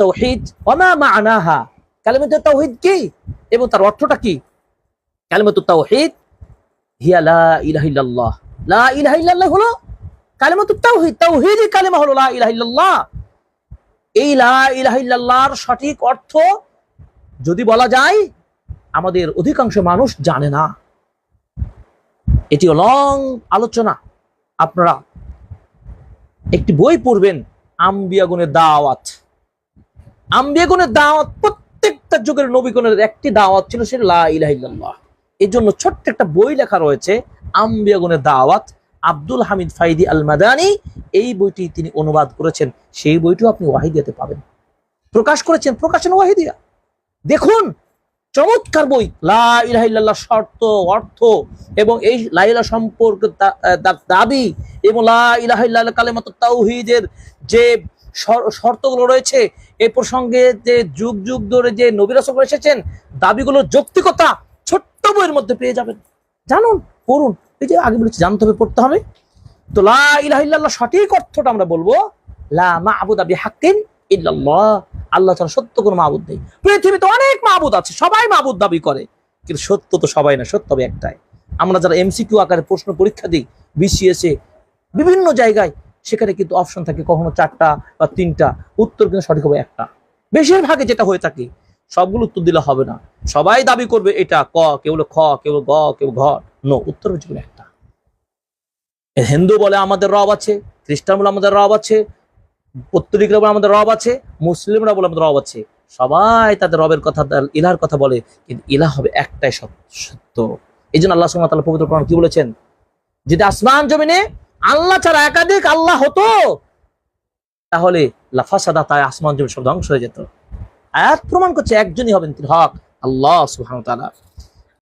তাওহীদ ওয়া মা কালিমাতুত তাওহীদ কি? এবং তার অর্থটা কি? তাওহীদ হিয়া লা ইলাহা ইল্লাল্লাহ। লা ইলাহা ইল্লাল্লাহ হলো কালিমা হলো লা ইলাহা ইল্লাল্লাহ। এই লা ইলাহা ইল্লাল্লাহর সঠিক অর্থ যদি বলা যায়, আমাদের অধিকাংশ মানুষ জানে না। এটি লং আলোচনা। আপনারা একটি বই পড়বেন, আম্বিয়াগুনের দাওয়াত। আম্বিয়াগুনের দাওয়াত, প্রত্যেকটা যুগের নবীগণের একটি দাওয়াত ছিল সে লা ইলাহা ইল্লাল্লাহ। এই জন্য ছোট্ট একটা বই লেখা রয়েছে আম্বিয়াগুনের দাওয়াত, আব্দুল হামিদ ফাইদি আল মাদানি এই বইটি তিনি অনুবাদ করেছেন, সেই বইটিও আপনি ওয়াহিদিয়াতে পাবেন। প্রকাশ করেছেন প্রকাশন ওয়াহিদিয়া। দেখুন, চমৎকার বই, লা ইলাহা শর্ত, অর্থ এবং এই লাইলা সম্পর্কে দাবি এবং লা ইলাহা ইল্লাল্লাহ কালেমাত তাওহীদের যে শর্তগুলো রয়েছে এই প্রসঙ্গে যে যুগ যুগ ধরে যে নবী রাসূল এসেছেন দাবিগুলোর যৌক্তিকতা ছোট্ট বইয়ের মধ্যে পেয়ে যাবেন। জানুন, পড়ুন। এই যে আগে বলেছি, জানতে হবে, পড়তে হবে। তো লা ইলাহা ইল্লাল্লাহ সঠিক অর্থটা আমরা বলব বিহাক্কিন ইল্লাল্লাহ। আল্লাহ ছাড়া সত্য কোনো মাবুদ নেই। পৃথিবীতে অনেক মাবুদ আছে, সবাই মাবুদ দাবি করে। কিন্তু সত্য তো সবাই না, সত্য একটাই। আমরা যারা এমসিকিউ আকারে প্রশ্ন পরীক্ষা দিই বিসিএসে বিভিন্ন জায়গায় সেখানে কিন্তু অপশন থাকে কখনো চারটা বা তিনটা। উত্তর কিন্তু সঠিক হবে একটা। বেশিরভাগে যেটা হয়ে থাকে, সবগুলো উত্তর দিলে হবে না। সবাই দাবি করবে এটা ক, কেউ খ, কেউ গ, কেউ ঘ নো উত্তর হচ্ছে কোনো একটা। হিন্দু বলে আমাদের রব আছে, খ্রিস্টান বলে আমাদের রব আছে পত্তলিকরা বলে আমাদের রব আছে, মুসলিমরা বলে আমাদের রব আছে। সবাই তাদের রবের কথা ইলার কথা বলে, কিন্তু ইলাহ হবে একটাই সত্য। এই জন্য আল্লাহ তাআলা পবিত্র কোরআন কি বলেছেন? যদি আসমান জমিনে আল্লাহ ছাড়া একাধিক আল্লাহ হতো। তাহলে লাফাসাদা তাই আসমান জমি সব ধ্বংস হয়ে যেত। আয়াত প্রমাণ করছে একজনই হবেন তিনি হক আল্লাহ সুহান তাআলা।